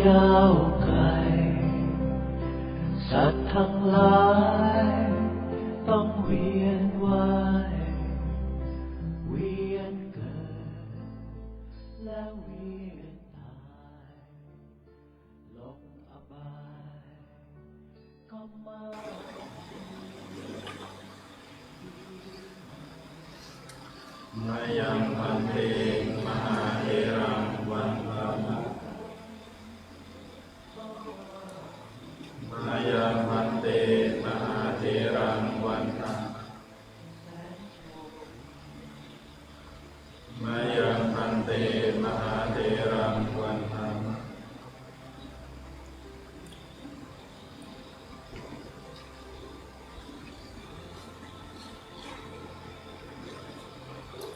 ยาวไกล สัตว์ทั้งหลาย ต้องเวียนว่ายเวียนเกิด และเวียนตายลงอบายก็มามายังพันเตมหา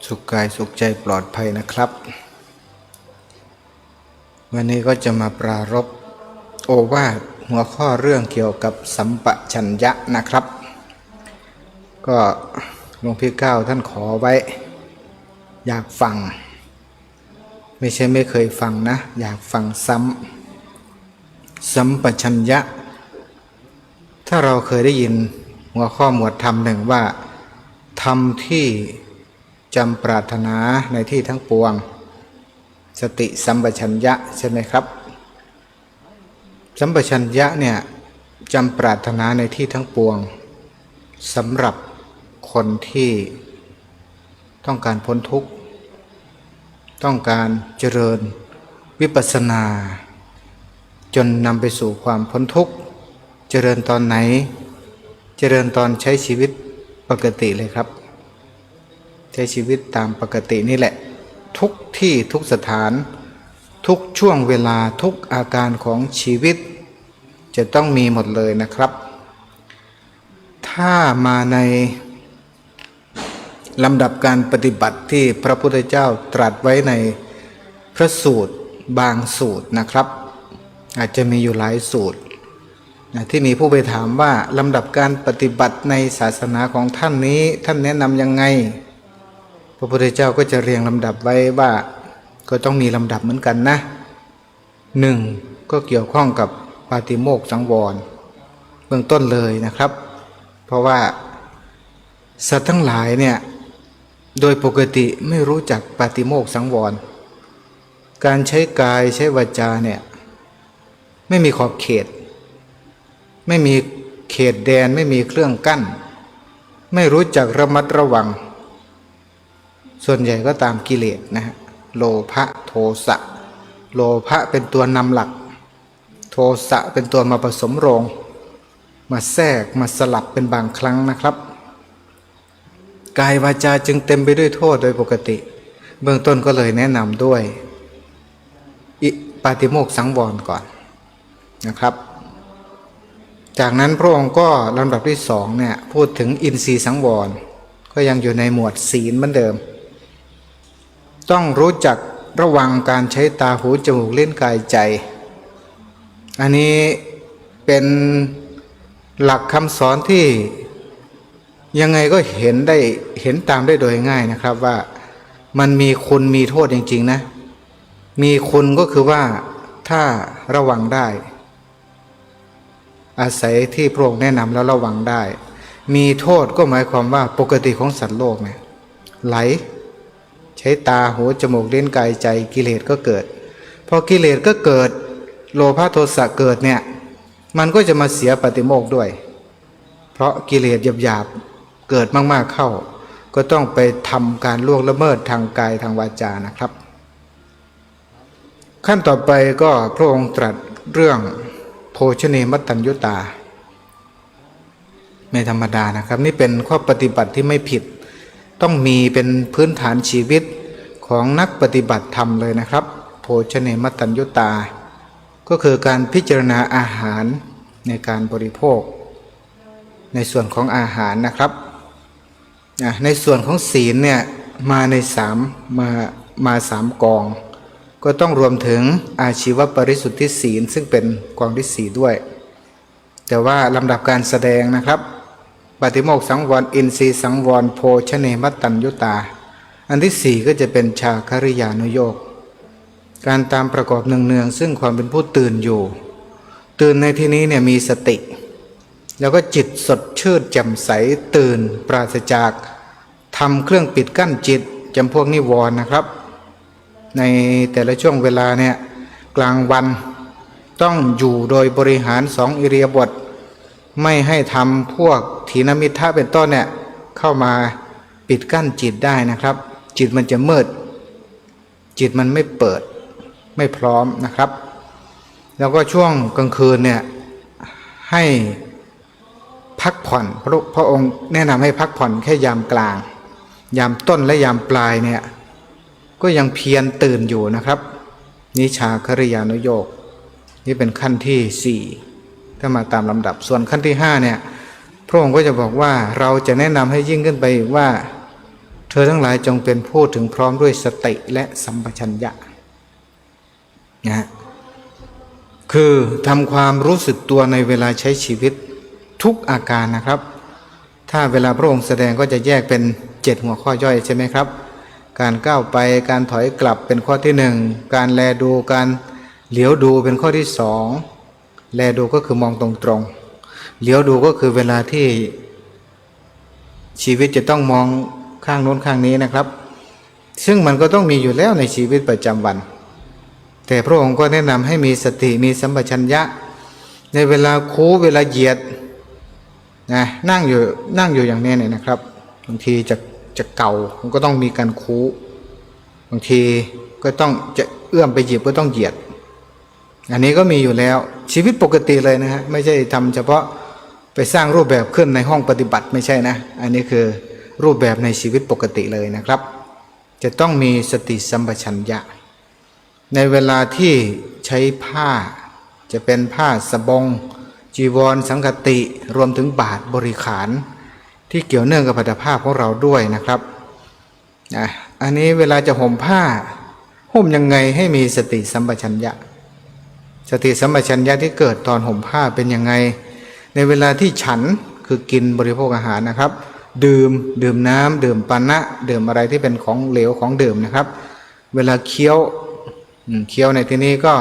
สุขกายสุขใจปลอดภัยนะครับ วันนี้ก็จะมาปรารบโอวาทหัวข้อเรื่องเกี่ยวกับสัมปชัญญะนะครับ ก็หลวงพี่เก้าท่านขอไว้ อยากฟัง ไม่ใช่ไม่เคยฟังนะ อยากฟังซ้ำสัมปชัญญะ ถ้าเราเคยได้ยินหัวข้อหมวดธรรมหนึ่งว่าธรรมที่ จำปรารถนาในที่ทั้งปวง สติสัมปชัญญะใช่ไหมครับ สัมปชัญญะเนี่ยจำปรารถนาในที่ทั้งปวงสำหรับคนที่ต้องการพ้นทุกข์ ต้องการเจริญวิปัสสนา จนนำไปสู่ความพ้นทุกข์ เจริญตอนไหน เจริญตอนใช้ชีวิตปกติเลยครับ ช้ชีวิตตามปกตินี่แหละ ทุกที่ทุกสถาน ทุกช่วงเวลาทุกอาการของชีวิต จะต้องมีหมดเลยนะครับ ถ้ามาในลำดับการปฏิบัติที่พระพุทธเจ้าตรัสไว้ในพระสูตรบางสูตรนะครับ อาจจะมีอยู่หลายสูตรที่มีผู้ไปถามว่าลำดับการปฏิบัติในศาสนาของท่านนี้ท่านแนะนำยังไง พระพุทธเจ้าก็จะเรียงลำดับไว้ว่าก็ต้องมีลำดับเหมือนกันนะหนึ่งก็เกี่ยวข้องกับปาติโมกข์สังวร เบื้องต้นเลยนะครับ เพราะว่าสัตว์ทั้งหลายเนี่ยโดยปกติไม่รู้จักปาติโมกข์สังวร การใช้กายใช้วาจาเนี่ยไม่มีขอบเขต ไม่มีเขตแดนไม่มีเครื่องกั้น ไม่รู้จักระมัดระวัง ส่วนใหญ่ก็ตามกิเลสนะฮะโลภะโทสะ โลภะเป็นตัวนำหลัก โทสะเป็นตัวมาผสมโรง มาแทรกมาสลับเป็นบางครั้งนะครับ กายวาจาจึงเต็มไปด้วยโทษโดยปกติ เบื้องต้นก็เลยแนะนำด้วย อิปาติโมกสังวรก่อนนะครับ จากนั้นพระองค์ก็ลำดับที่สองเนี่ยพูดถึงอินทรีย์สังวร ก็ยังอยู่ในหมวดศีลเหมือนเดิม ต้องรู้จักระวังการใช้ตาหูจมูกเล่นกายใจ อันนี้เป็นหลักคำสอนที่ยังไงก็เห็นได้เห็นตามได้โดยง่ายนะครับว่ามันมีคุณมีโทษจริงๆนะ มีคุณก็คือว่าถ้าระวังได้ อาศัยที่พระองค์แนะนำแล้วระวังได้ มีโทษก็หมายความว่าปกติของสัตว์โลกเนี่ยไหล ใช้ตาหูจมูกเล่นกายใจกิเลสก็เกิดพอกิเลสก็เกิดโลภะโทสะเกิดเนี่ยมันก็จะมาเสียปฏิโมกข์ด้วย เพราะกิเลสหยาบๆเกิดมากๆเข้า ก็ต้องไปทำการล่วงละเมิดทางกายทางวาจานะครับ ขั้นต่อไปก็พระองค์ตรัสเรื่องโภชเนมัตตัญยุตา ไม่ธรรมดานะครับ นี่เป็นข้อปฏิบัติที่ไม่ผิด ต้องมีเป็นพื้นฐานชีวิตของนักปฏิบัติธรรมเลยนะครับ โภชเนมัตัญยุตา ก็คือการพิจารณาอาหารในการบริโภค ในส่วนของอาหารนะครับ ในส่วนของศีลเนี่ยมาในสามมามาสามกอง ก็ต้องรวมถึงอาชีวปริสุทธิศีลซึ่งเป็นกองที่สี่ด้วย แต่ว่าลำดับการแสดงนะครับ ปฏิโมกสังวรอินทรีย์สังวรโภชเนมัตตัญยุตา อันที่สี่ก็จะเป็นชาคริยานุโยกการตามประกอบเนืองๆซึ่งความเป็นผู้ตื่นอยู่ ตื่นในที่นี้เนี่ยมีสติ แล้วก็จิตสดชื่นแจ่มใสตื่นปราศจากทำเครื่องปิดกั้นจิตจำพวกนิวรณ์นะครับ ในแต่ละช่วงเวลาเนี่ยกลางวันต้องอยู่โดยบริหารสองอิริยาบถ ไม่ให้ทำพวกถีนมิทธะเป็นต้นเนี่ยเข้ามาปิดกั้นจิตได้นะครับ จิตมันจะมืด จิตมันไม่เปิดไม่พร้อมนะครับ แล้วก็ช่วงกลางคืนเนี่ยให้พักผ่อนพระพระองค์แนะนำให้พักผ่อนแค่ยามกลาง ยามต้นและยามปลายเนี่ยก็ยังเพียรตื่นอยู่นะครับ นิชาคริยานุโยก นี่เป็นขั้นที่สี่ ถ้ามาตามลำดับส่วนขั้นที่ห้าเนี่ยพระองค์ก็จะบอกว่าเราจะแนะนำให้ยิ่งขึ้นไปว่า เธอทั้งหลายจงเป็นผู้ถึงพร้อมด้วยสติและสัมปชัญญะนะฮะคือทำความรู้สึกตัวในเวลาใช้ชีวิตทุกอาการนะครับ ถ้าเวลาพระองค์แสดงก็จะแยกเป็นเจ็ดหัวข้อย่อยใช่ไหมครับ การก้าวไปการถอยกลับเป็นข้อที่หนึ่งการแลดูการเหลียวดูเป็นข้อที่สอง แลดูก็คือมองตรงๆเหลียวดูก็คือเวลาที่ชีวิตจะต้องมองข้างโน้นข้างนี้นะครับ ซึ่งมันก็ต้องมีอยู่แล้วในชีวิตประจำวัน แต่พระองค์ก็แนะนำให้มีสติมีสัมปชัญญะ ในเวลาคูเวลาเหยียดนะนั่งอยู่นั่งอยู่อย่างนี้เนี่ยนะครับบางทีจะจะเก่ามันก็ต้องมีการคูบางทีก็ต้องจะเอื้อมไปหยิบก็ต้องเหยียด อันนี้ก็มีอยู่แล้วชีวิตปกติเลยนะฮะไม่ใช่ทำเฉพาะไปสร้างรูปแบบขึ้นในห้องปฏิบัติไม่ใช่นะ อันนี้คือรูปแบบในชีวิตปกติเลยนะครับ จะต้องมีสติสัมปชัญญะ ในเวลาที่ใช้ผ้า จะเป็นผ้าสบง จีวร สังกติรวมถึงบาทบริขารที่เกี่ยวเนื่องกับพัฒภาพของเราด้วยนะครับนะอันนี้เวลาจะห่มผ้าห่มยังไงให้มีสติสัมปชัญญะ สติสัมปชัญญะที่เกิดตอนห่มผ้าเป็นยังไง ในเวลาที่ฉันคือกินบริโภคอาหารนะครับ ดื่มดื่มน้ำดื่มปานะ ดื่มอะไรที่เป็นของเหลวของดื่มนะครับ เวลาเคี้ยวเคี้ยวในที่นี้ก็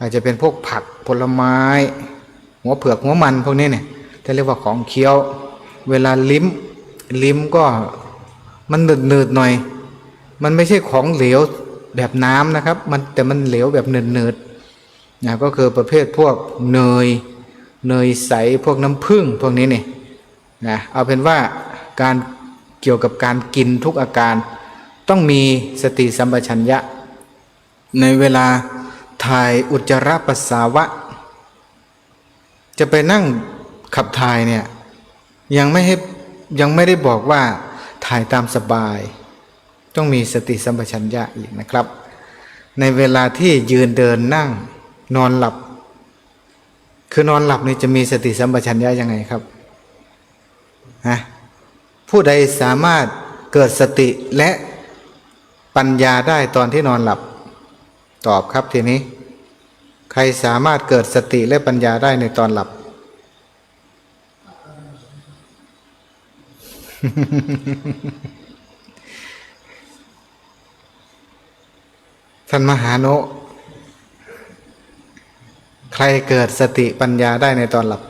อาจจะเป็นพวกผักผลไม้ หัวเผือกหัวมันพวกนี้เนี่ยที่เรียกว่าของเคี้ยว เวลาลิ้มลิ้มก็มันหนืดหนืดหน่อย มันไม่ใช่ของเหลวแบบน้ำนะครับ มันแต่มันเหลวแบบหนืดหนืด นะก็คือประเภทพวกเนยเนยใสพวกน้ำผึ้งพวกนี้นี่นะเอาเป็นว่าการเกี่ยวกับการกินทุกอาการ ต้องมีสติสัมปชัญญะ ในเวลาถ่ายอุจจาระปัสสาวะ จะไปนั่งขับถ่ายเนี่ยยังไม่ให้ยังไม่ได้บอกว่าถ่ายตามสบาย ต้องมีสติสัมปชัญญะอีกนะครับ ในเวลาที่ยืนเดินนั่ง นอนหลับ คือนอนหลับนี่จะมีสติสัมปชัญญะยังไงครับฮะผู้ใดสามารถเกิดสติและปัญญาได้ตอนที่นอนหลับ ตอบครับทีนี้ ใครสามารถเกิดสติและปัญญาได้ในตอนหลับ ท่านมหาโนะ ใครเกิดสติปัญญาได้ในตอนหลับ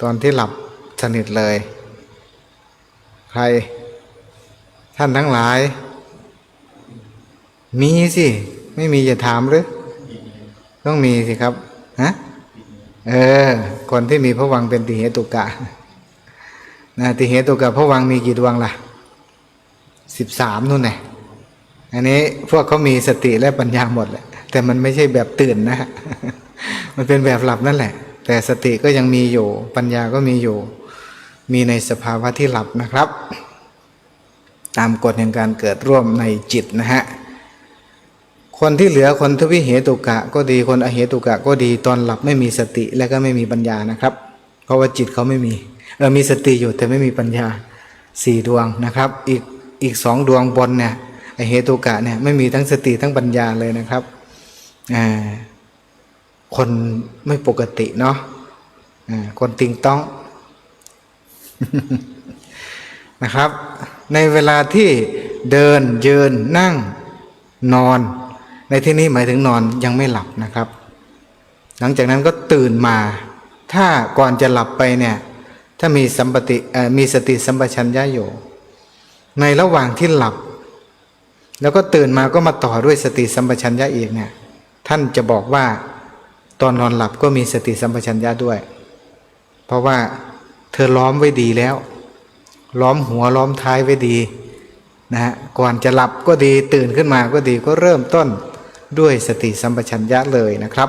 ตอนที่หลับสนิทเลย ใคร ท่านทั้งหลาย มีสิ ไม่มีอย่าถามหรือ ต้องมีสิครับฮะเออ คนที่มีพระวังเป็นติเหตุกะนะติเหตุกะพระวังมีกี่ดวงล่ะสิบสามนู่นไงอันนี้พวกเขามีสติและปัญญาหมดแหละ แต่มันไม่ใช่แบบตื่นนะฮะมันเป็นแบบหลับนั่นแหละ แต่สติก็ยังมีอยู่ ปัญญาก็มีอยู่ มีในสภาวะที่หลับนะครับ ตามกฎแห่งการเกิดร่วมในจิตนะฮะคนที่เหลือคนทวิเหตุกะก็ดีคนอเหตุกะก็ดีตอนหลับไม่มีสติและก็ไม่มีปัญญานะครับ เพราะว่าจิตเขาไม่มีเออมีสติอยู่แต่ไม่มีปัญญาสี่ดวงนะครับ อีกอีกสองดวงบนเนี่ยอเหตุกะเนี่ยไม่มีทั้งสติทั้งปัญญาเลยนะครับ คนไม่ปกติเนาะอ่าคนติงต้องนะครับ ในเวลาที่เดินยืนนั่งนอน ในที่นี้หมายถึงนอนยังไม่หลับนะครับ หลังจากนั้นก็ตื่นมา ถ้าก่อนจะหลับไปเนี่ย ถ้ามีสัมปติมีสติสัมปชัญญะอยู่ ในระหว่างที่หลับ แล้วก็ตื่นมาก็มาต่อด้วยสติสัมปชัญญะอีกเนี่ย ท่านจะบอกว่าตอนนอนหลับก็มีสติสัมปชัญญะด้วย เพราะว่าเธอล้อมไว้ดีแล้ว ล้อมหัวล้อมท้ายไว้ดีนะฮะก่อนจะหลับก็ดีตื่นขึ้นมาก็ดีก็เริ่มต้นด้วยสติสัมปชัญญะเลยนะครับ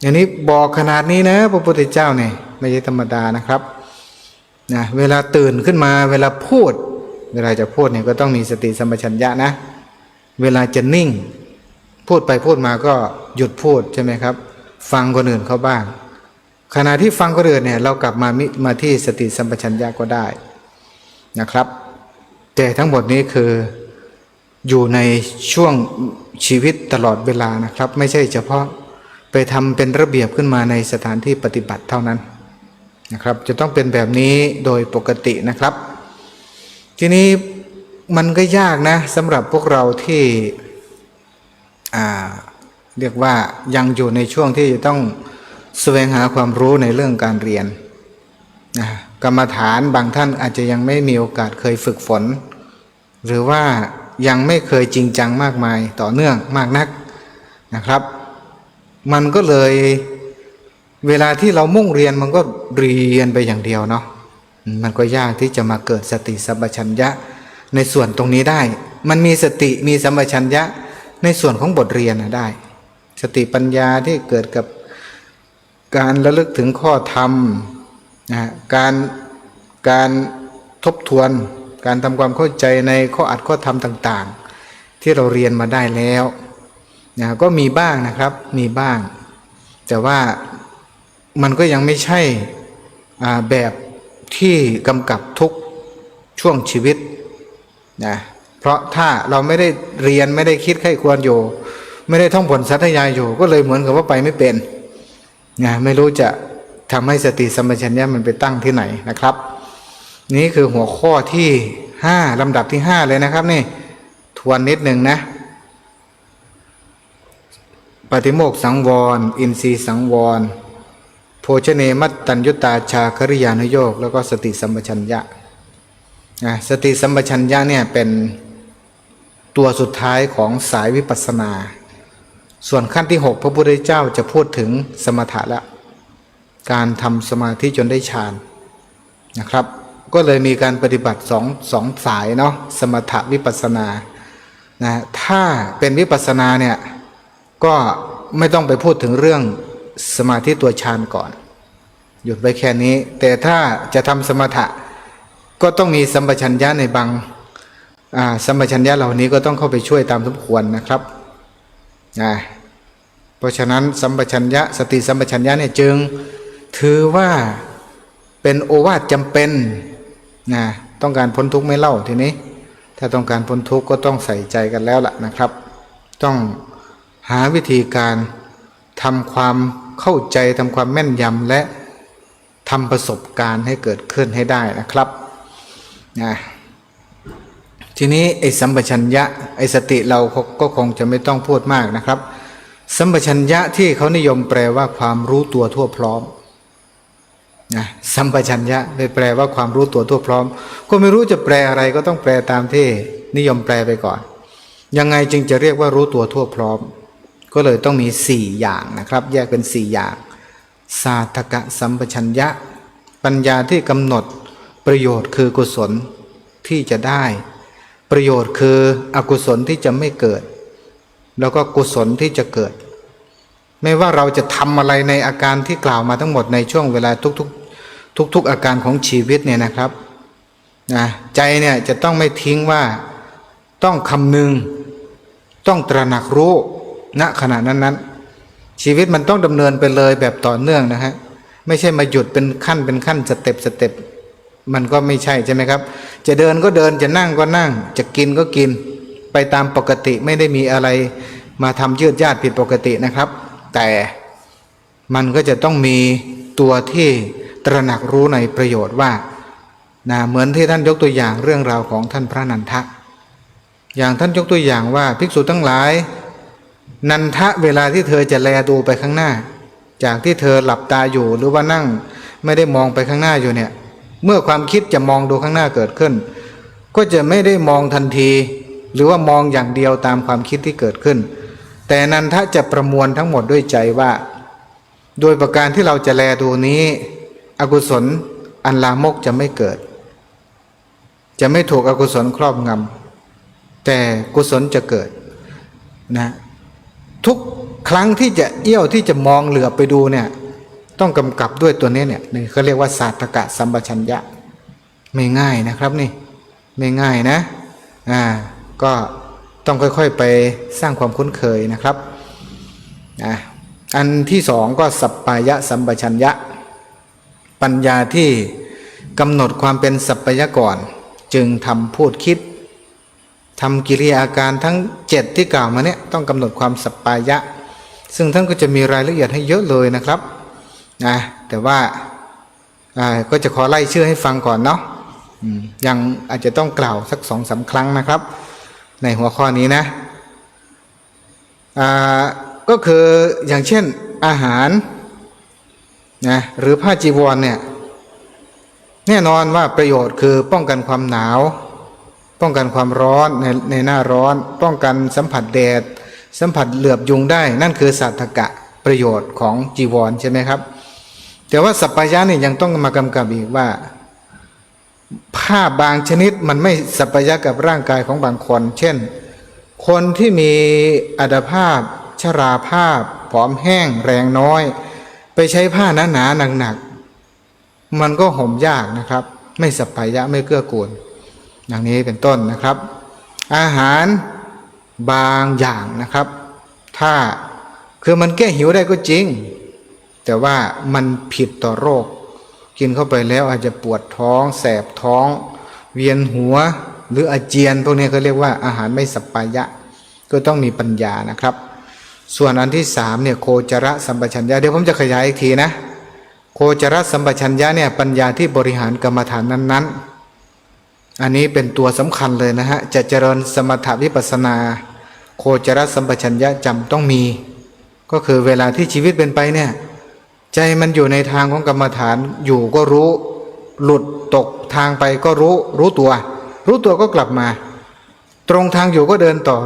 อย่างนี้บอกขนาดนี้นะพระพุทธเจ้าเนี่ยไม่ใช่ธรรมดานะครับนะเวลาตื่นขึ้นมาเวลาพูด เวลาจะพูดเนี่ยก็ต้องมีสติสัมปชัญญะนะ เวลาจะนิ่ง พูดไปพูดมาก็หยุดพูดใช่ไหมครับ ฟังคนอื่นเขาบ้าง ขณะที่ฟังคนอื่นเนี่ยเรากลับมามิมาที่สติสัมปชัญญะก็ได้นะครับ แต่ทั้งหมดนี้คืออยู่ในช่วงชีวิตตลอดเวลานะครับ ไม่ใช่เฉพาะไปทำเป็นระเบียบขึ้นมาในสถานที่ปฏิบัติเท่านั้นนะครับ จะต้องเป็นแบบนี้โดยปกตินะครับ ทีนี้มันก็ยากนะสำหรับพวกเราที่ เรียกว่ายังอยู่ในช่วงที่ต้องแสวงหาความรู้ในเรื่องการเรียนนะกรรมฐานบางท่านอาจจะยังไม่มีโอกาสเคยฝึกฝน หรือว่ายังไม่เคยจริงจังมากมายต่อเนื่องมากนักนะครับ มันก็เลยเวลาที่เรามุ่งเรียนมันก็เรียนไปอย่างเดียวเนาะมันก็ยากที่จะมาเกิดสติสัมปชัญญะในส่วนตรงนี้ได้ มันมีสติมีสัมปชัญญะ ในส่วนของบทเรียนนะได้ สติปัญญาที่เกิดกับการระลึกถึงข้อธรรมนะการการทบทวน การทำความเข้าใจในข้ออัดข้อธรรมต่าง ๆ ที่เราเรียนมาได้แล้วนะก็มีบ้างนะครับมีบ้าง แต่ว่ามันก็ยังไม่ใช่แบบที่กำกับทุกช่วงชีวิตนะ เพราะถ้าเราไม่ได้เรียนไม่ได้คิดไข้ควรอยู่ ไม่ได้ท่องผลสัตยายอยู่ ก็เลยเหมือนกับว่าไปไม่เป็นนะไม่รู้จะทำให้สติสัมปชัญญะมันไปตั้งที่ไหนนะครับ นี่คือหัวข้อที่ห้าลำดับที่ห้าเลยนะครับนี่ทวนนิดหนึ่งนะ ปฏิโมกข์สังวร อินทรีย์สังวร โภชเนมัตตัญยุตาชาคริยานุโยกแล้วก็สติสัมปชัญญะนะสติสัมปชัญญะเนี่ยเป็น ตัวสุดท้ายของสายวิปัสสนา ส่วนขั้นที่ 6 พระพุทธเจ้าจะพูดถึงสมถะละการทำสมาธิจนได้ฌานนะครับ ก็เลยมีการปฏิบัติสองสองสายเนาะสมถะวิปัสสนานะถ้าเป็นวิปัสสนาเนี่ยก็ไม่ต้องไปพูดถึงเรื่องสมาธิตัวฌานก่อน หยุดไว้แค่นี้ แต่ถ้าจะทำสมถะก็ต้องมีสัมปชัญญะในบาง สัมปชัญญะเหล่านี้ก็ต้องเข้าไปช่วยตามสมควรนะครับนะเพราะฉะนั้นสัมปชัญญะสติสัมปชัญญะเนี่ยจึงถือว่าเป็นโอวาทจำเป็นนะต้องการพ้นทุกข์ไม่เล่าทีนี้ ถ้าต้องการพ้นทุกข์ก็ต้องใส่ใจกันแล้วล่ะนะครับ ต้องหาวิธีการทำความเข้าใจทำความแม่นยำและทำประสบการณ์ให้เกิดขึ้นให้ได้นะครับนะ ทีนี้ไอ้สัมปชัญญะไอ้สติเราก็คงจะไม่ต้องพูดมากนะครับ สัมปชัญญะที่เขานิยมแปลว่าความรู้ตัวทั่วพร้อมนะสัมปชัญญะเลยแปลว่าความรู้ตัวทั่วพร้อม ก็ไม่รู้จะแปลอะไรก็ต้องแปลตามที่นิยมแปลไปก่อน ยังไงจึงจะเรียกว่ารู้ตัวทั่วพร้อม ก็เลยต้องมีสี่อย่างนะครับ แยกเป็นสี่อย่าง สาธกะสัมปชัญญะ ปัญญาที่กำหนดประโยชน์คือกุศลที่จะได้ ประโยชน์คืออกุศลที่จะไม่เกิด แล้วก็กุศลที่จะเกิด ไม่ว่าเราจะทำอะไรในอาการที่กล่าวมาทั้งหมดในช่วงเวลาทุกๆ ทุก ๆ อาการของชีวิตเนี่ยนะครับนะใจเนี่ยจะต้องไม่ทิ้งว่าต้องคำนึง ต้องตระหนักรู้ณขณะนั้นนั้นๆชีวิตมันต้องดำเนินไปเลยแบบต่อเนื่องนะฮะไม่ใช่มาหยุดเป็นขั้นเป็นขั้นสเต็ปสเต็ป มันก็ไม่ใช่ใช่ไหมครับ จะเดินก็เดินจะนั่งก็นั่ง จะกินก็กิน ไปตามปกติไม่ได้มีอะไรมาทำยืดยาดผิดปกตินะครับ แต่มันก็จะต้องมีตัวที่ตระหนักรู้ในประโยชน์ว่านะเหมือนที่ท่านยกตัวอย่างเรื่องราวของท่านพระนันทะ อย่างท่านยกตัวอย่างว่าภิกษุทั้งหลาย นันทะเวลาที่เธอจะแลดูไปข้างหน้า จากที่เธอหลับตาอยู่หรือว่านั่งไม่ได้มองไปข้างหน้าอยู่เนี่ย เมื่อความคิดจะมองดูข้างหน้าเกิดขึ้น ก็จะไม่ได้มองทันที หรือว่ามองอย่างเดียวตามความคิดที่เกิดขึ้น แต่นันทะจะประมวลทั้งหมดด้วยใจว่า โดยประการที่เราจะแลดูนี้ อกุศลอันลามกจะไม่เกิด จะไม่ถูกอกุศลครอบงำแต่กุศลจะเกิดนะทุกครั้งที่จะเอี้ยวที่จะมองเหลือไปดูเนี่ย ต้องกำกับด้วยตัวนี้เนี่ยนี่เขาเรียกว่าศาสตกะสัมปชัญญะไม่ง่ายนะครับนี่ไม่ง่ายนะอ่าก็ต้องค่อยๆไปสร้างความคุ้นเคยนะครับอะอันที่สองก็สัปปายะสัมปชัญญะ ปัญญาที่กำหนดความเป็นสัปปายะก่อนจึงทำพูดคิดทำกิริยาการทั้งเจ็ดที่กล่าวมาเนี่ยต้องกำหนดความสัปปายะ ซึ่งท่านก็จะมีรายละเอียดให้เยอะเลยนะครับ นะแต่ว่าก็จะขอไล่ชื่อให้ฟังก่อนเนาะยังอาจจะต้องกล่าวสักสองสาครั้งนะครับ ในหัวข้อนี้นะก็คืออย่างเช่นอาหารนะหรือผ้าจีวรเนี่ยแน่นอนว่าประโยชน์คือป้องกันความหนาว ป้องกันความร้อนในในหน้าร้อน ป้องกันสัมผัสแดด สัมผัสเหลือบยุงได้ นั่นคือสัตถกะประโยชน์ของจีวรใช่ไหมครับ แต่ว่าสัปปายะเนี่ยยังต้องมากำกับอีกว่า ผ้าบางชนิดมันไม่สัปปายะกับร่างกายของบางคน เช่น คนที่มีอัตภาพ ชราภาพ ผอมแห้ง แรงน้อย ไปใช้ผ้าหนาหนาหนักหนักๆมันก็ห่มยากนะครับ ไม่สัปปายะไม่เกื้อกูลอย่างนี้เป็นต้นนะครับ อาหารบางอย่างนะครับ ถ้าคือมันแก้หิวได้ก็จริง แต่ว่ามันผิดต่อโรค กินเข้าไปแล้วอาจจะปวดท้อง แสบท้อง เวียนหัวหรืออาเจียน พวกนี้เขาเรียกว่าอาหารไม่สัปปายะ ก็ต้องมีปัญญานะครับ ส่วนอันที่สามเนี่ยโคจรสัมปชัญญะเดี๋ยวผมจะขยายอีกทีนะโคจรสัมปชัญญะเนี่ยปัญญาที่บริหารกรรมฐานนั้น ๆ อันนี้เป็นตัวสำคัญเลยนะฮะจะเจริญสมถวิปัสสนา โคจรสัมปชัญญะจำต้องมี ก็คือเวลาที่ชีวิตเป็นไปเนี่ย ใจมันอยู่ในทางของกรรมฐานอยู่ก็รู้ หลุดตกทางไปก็รู้รู้ตัว รู้ตัวก็กลับมา ตรงทางอยู่ก็เดินต่อ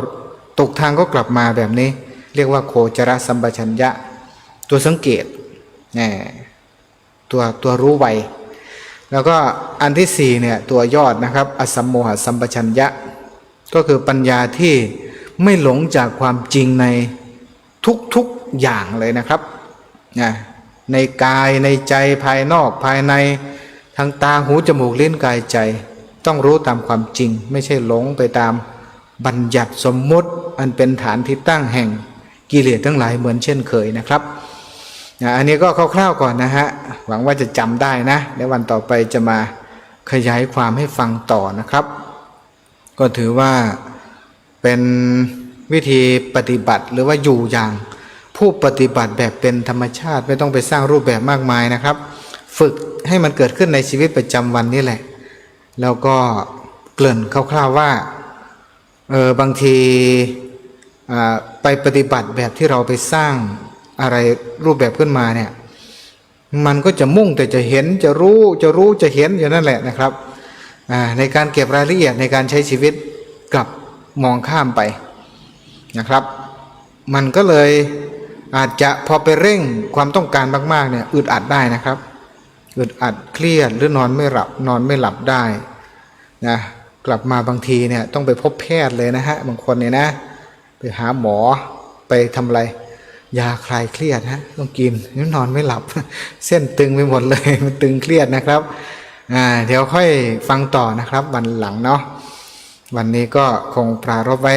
ตกทางก็กลับมาแบบนี้ เรียกว่าโคจรสัมปชัญญะ ตัวสังเกตแหมตัวตัวรู้ไวแล้วก็อันที่สี่เนี่ยตัวยอดนะครับ อสัมโมหสัมปชัญญะ ก็คือปัญญาที่ไม่หลงจากความจริงในทุกๆอย่างเลยนะครับนะ ในกายในใจภายนอกภายในทางตาหูจมูกลิ้นกายใจ ต้องรู้ตามความจริง ไม่ใช่หลงไปตามบัญญัติสมมุติอันเป็นฐานที่ตั้งแห่งกิเลสทั้งหลายเหมือนเช่นเคยนะครับนะอันนี้ก็คร่าวๆก่อนนะฮะหวังว่าจะจำได้นะในวันต่อไปจะมาขยายความให้ฟังต่อนะครับ ก็ถือว่าเป็นวิธีปฏิบัติหรือว่าอยู่อย่าง ผู้ปฏิบัติแบบเป็นธรรมชาติไม่ต้องไปสร้างรูปแบบมากมายนะครับ ฝึกให้มันเกิดขึ้นในชีวิตประจำวันนี่แหละ แล้วก็เกริ่นคร่าวๆว่าเออบางทีไปปฏิบัติแบบที่เราไปสร้างอะไรรูปแบบขึ้นมาเนี่ยมันก็จะมุ่งแต่จะเห็นจะรู้จะรู้จะเห็นอย่างนั้นแหละนะครับในการเก็บรายละเอียดในการใช้ชีวิตกลับมองข้ามไปนะครับ มันก็เลย อาจจะพอไปเร่งความต้องการมากๆเนี่ยอึดอัดได้นะครับอึดอัดเครียดหรือนอนไม่หลับนอนไม่หลับได้นะกลับมาบางทีเนี่ยต้องไปพบแพทย์เลยนะฮะบางคนเนี่ยนะ ไปหาหมอไปทำอะไรยาคลายเครียดฮะต้องกินนี่นอนไม่หลับ เส้นตึงไปหมดเลยมันตึงเครียดนะครับอ่าเดี๋ยวค่อยฟังต่อนะครับ วันหลังเนาะวันนี้ก็คงปรารบไว้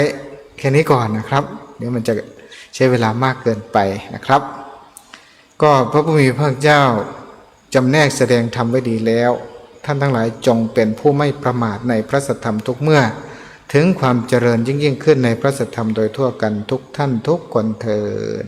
แค่นี้ก่อนนะครับ เดี๋ยวมันจะ ใช้เวลามากเกินไปนะครับ ก็พระผู้มีพระเจ้าจำแนกแสดงธรรมไว้ดีแล้ว ท่านทั้งหลายจงเป็นผู้ไม่ประมาทในพระสัทธรรมทุกเมื่อ ถึงความเจริญยิ่งยิ่งขึ้นในพระสัทธรรมโดยทั่วกันทุกท่านทุกคนเทิน